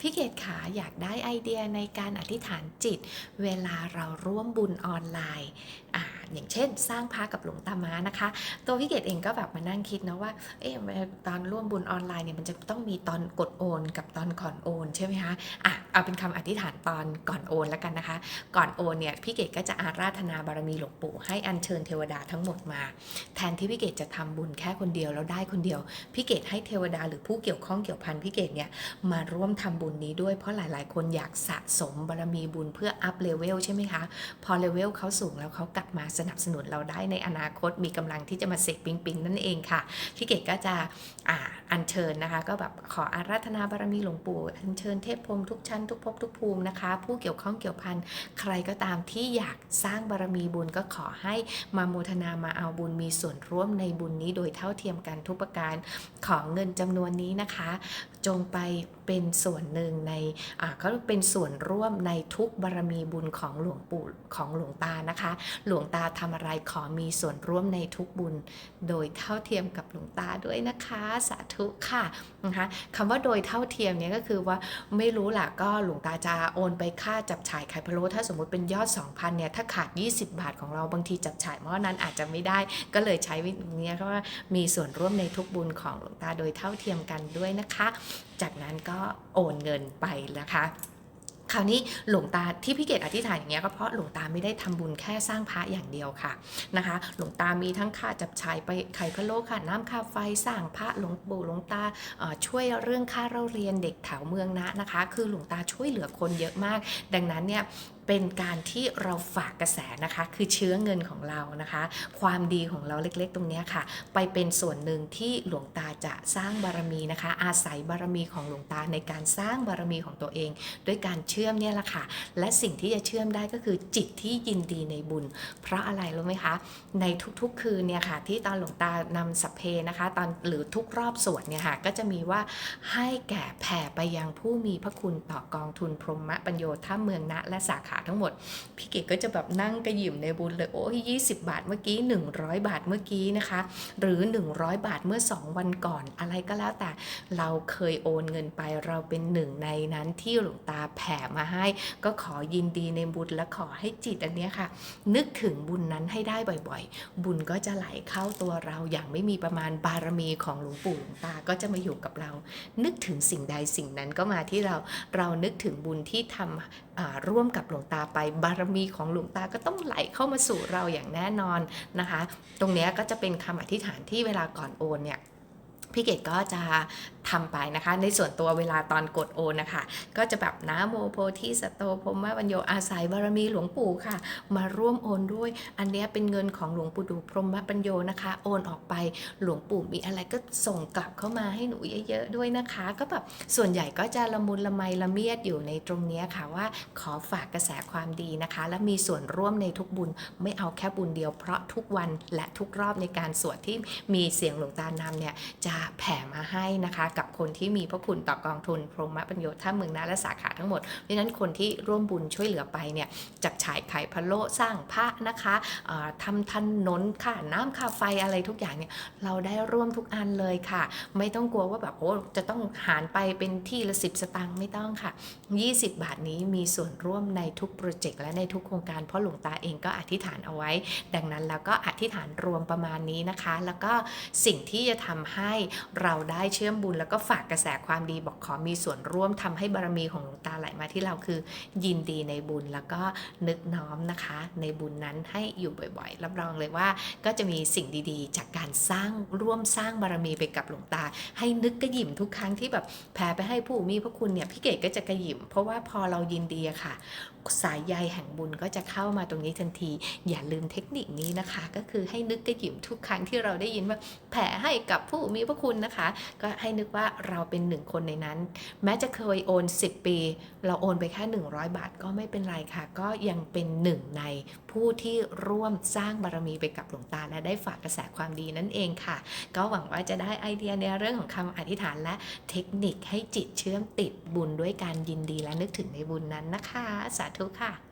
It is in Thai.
พี่เกดขาอยากได้ไอเดียในการอธิษฐานจิต เวลาเราร่วมบุญออนไลน์ อย่างเช่น สร้างพระกับหลวงตาม้านะคะ ตัวพี่เกดเองก็แบบมานั่งคิดนะว่าเอ๊ะตอนร่วมบุญออนไลน์เนี่ยมันจะต้องมีตอนกดโอนกับตอนก่อนโอนใช่ไหมคะอะเอาเป็นคำอธิษฐานตอนก่อนโอนแล้วกันนะคะ ก่อนโอนเนี่ยพี่เกดก็จะอาราธนาบารมีหลวงปู่ให้อัญเชิญเทวดาทั้งหมดมา แทนที่พี่เกดจะทำบุญแค่คนเดียวแล้วได้คนเดียวพี่เกดให้เทวดาหรือผู้เกี่ยวข้องเกี่ยวพันพี่เกดเนี่ยมาร่วมทำบุญนี้ด้วยเพราะหลาย ๆ คนอยากสะสมบารมีบุญเพื่ออัพเลเวลใช่ไหมคะ พอเลเวลเขาสูงแล้วเขากลับมาสนับสนุนเราได้ในอนาคตมีกำลังที่จะมาเสกปิงปิงนั่นเองค่ะพี่เกดก็จะอ่าอัญเชิญนะคะ ก็แบบขออาราธนาบารมีหลวงปู่อัญเชิญเทพพรมทุกชั้นทุกภพทุกภูมินะคะ ผู้เกี่ยวข้องเกี่ยวพันใครก็ตามที่อยากสร้างบารมีบุญก็ขอให้มาโมทนามาเอาบุญมีส่วนร่วมในบุญนี้โดยเท่าเทียมกันทุกประการของเงินจำนวนนี้นะคะ จงไปเป็นส่วนหนึ่งในอ่าก็เป็นส่วนร่วมในทุกบารมีบุญของหลวงปู่ของหลวงตานะคะ หลวงตาทำอะไรขอมีส่วนร่วมในทุกบุญ โดยเท่าเทียมกับหลวงตาด้วยนะคะสาธุค่ะนะคะคำว่าโดยเท่าเทียมเนี่ยก็คือว่าไม่รู้ล่ะก็หลวงตาจะโอนไปค่าจับฉ่ายไข่พะโล้ถ้าสมมติเป็นยอด 2,000เนี่ยถ้าขาด 20 บาทของเราบางทีจับฉ่ายหม้อนั้นอาจจะไม่ได้ ก็เลยใช้วิธีนี้ก็ว่ามีส่วนร่วมในทุกบุญของหลวงตาโดยเท่าเทียมกันด้วยนะคะ จากนั้นก็โอนเงินไปนะคะ คราวนี้หลวงตาที่พี่เกดอธิษฐานอย่างเงี้ยก็เพราะหลวงตาไม่ได้ทำบุญแค่สร้างพระอย่างเดียวค่ะนะคะ หลวงตามีทั้งค่าจับฉายไปไข่พะโล้ค่ะน้ำค่าไฟสร้างพระหลวงปู่หลวงตาช่วยเรื่องค่าเราเรียนเด็กแถวเมืองนะนะคะ คือหลวงตาช่วยเหลือคนเยอะมาก ดังนั้นเนี่ย เป็นการที่เราฝากกระแสนะคะ คือเชื้อเงินของเรานะคะ ความดีของเราเล็กๆ ตรงนี้ค่ะ ไปเป็นส่วนหนึ่งที่หลวงตาจะสร้างบารมีนะคะ อาศัยบารมีของหลวงตาในการสร้างบารมีของตัวเอง ด้วยการเชื่อมเนี่ยแหละค่ะ และสิ่งที่จะเชื่อมได้ก็คือจิตที่ยินดีในบุญ เพราะอะไรรู้ไหมคะ ในทุกๆคืนเนี่ยค่ะ ที่ตอนหลวงตานำสัพเพนะคะ ตอนหรือทุกรอบสวดเนี่ยค่ะ ก็จะมีว่าให้แก่แผ่ไปยังผู้มีพระคุณต่อกองทุนพรหมปัญโยท่าเมืองนะและสาขาทั้งหมด พี่เกดก็จะแบบนั่งกระหยิมในบุญเลย โอ้ย20บาทเมื่อกี้ 100 บาทเมื่อกี้นะคะ หรือ 100 บาทเมื่อ 2 วันก่อนอะไรก็แล้วแต่ เราเคยโอนเงินไปเราเป็นหนึ่งในนั้นที่หลวงตาแผ่มาให้ ก็ขอยินดีในบุญและขอให้จิตอันเนี้ยค่ะ นึกถึงบุญนั้นให้ได้บ่อยๆ บุญก็จะไหลเข้าตัวเราอย่างไม่มีประมาณบารมีของหลวงปู่หลวงตาก็จะมาอยู่กับเรา นึกถึงสิ่งใดสิ่งนั้นก็มาที่เราเรานึกถึงบุญที่ทำร่วมกับหลวงตาไปบารมีของหลวงตาก็ต้องไหลเข้ามาสู่เราอย่างแน่นอนนะคะ ตรงนี้ก็จะเป็นคำอธิษฐานที่เวลาก่อนโอนเนี่ยพี่เกดก็จะ ทำไปนะคะ ในส่วนตัวเวลาตอนกดโอนนะคะ ก็จะแบบนะโมโพธิสโตพรหมวัญโยอาศัยบารมีหลวงปู่ค่ะ มาร่วมโอนด้วย อันนี้เป็นเงินของหลวงปู่ดูพรหมปัญโยนะคะ โอนออกไปหลวงปู่มีอะไรก็ส่งกลับเข้ามาให้หนูเยอะ ๆ ด้วยนะคะ ก็แบบส่วนใหญ่ก็จะละมุนละไมละเมียดอยู่ในตรงนี้ค่ะว่าขอฝากกระแสความดีนะคะ และมีส่วนร่วมในทุกบุญไม่เอาแค่บุญเดียวเพราะทุกวันและทุกรอบในการสวดที่มีเสียงหลวงตานำเนี่ยจะแผ่มาให้นะคะกับคนที่มีพระคุณต่อกองทุนพรหมปัญโยท่าเมืองนาและสาขาทั้งหมดเพราะนั้นคนที่ร่วมบุญช่วยเหลือไปเนี่ยจับฉายไข่พะโล้สร้างพระนะคะเอ่อทำถนนค่าน้ำค่าไฟอะไรทุกอย่างเนี่ยเราได้ร่วมทุกอันเลยค่ะ ไม่ต้องกลัวว่าแบบโอ้จะต้องหารไปเป็นที่ละสิบสตางค์ไม่ต้องค่ะ 20 บาทนี้มีส่วนร่วมในทุกโปรเจกต์และในทุกโครงการเพราะหลวงตาเองก็อธิษฐานเอาไว้ ดังนั้นแล้วก็อธิษฐานรวมประมาณนี้นะคะ แล้วก็สิ่งที่จะทำให้เราได้เชื่อมบุญแล้วก็ฝากกระแสความดีบอกขอมีส่วนร่วมทำให้บารมีของหลวงตาไหลมาที่เราคือ ยินดีในบุญแล้วก็นึกน้อมนะคะ ในบุญนั้นให้อยู่บ่อยๆ รับรองเลยว่าก็จะมีสิ่งดีๆ จากการสร้างร่วมสร้างบารมีไปกับหลวงตา ให้นึกกระยิมทุกครั้งที่แบบแผ่ไปให้ผู้มีพระคุณเนี่ยพี่เกดก็จะกระยิมเพราะว่าพอเรายินดีอะค่ะ สายใยแห่งบุญก็จะเข้ามาตรงนี้ทันที อย่าลืมเทคนิคนี้นะคะ ก็คือให้นึกกระหยิมทุกครั้งที่เราได้ยินว่าแผ่ให้กับผู้มีพระคุณนะคะ ก็ให้นึกว่าเราเป็นหนึ่งคนในนั้น แม้จะเคยโอน 10 ปี เราโอนไปแค่100 บาทก็ไม่เป็นไรค่ะ ก็ยังเป็นหนึ่งในผู้ที่ร่วมสร้างบารมีไปกับหลวงตาและได้ฝากกระแสความดีนั่นเองค่ะ ก็หวังว่าจะได้ไอเดียในเรื่องของคำอธิษฐานและเทคนิคให้จิตเชื่อมติดบุญด้วยการยินดีและนึกถึงในบุญนั้นนะคะ สาธุค่ะ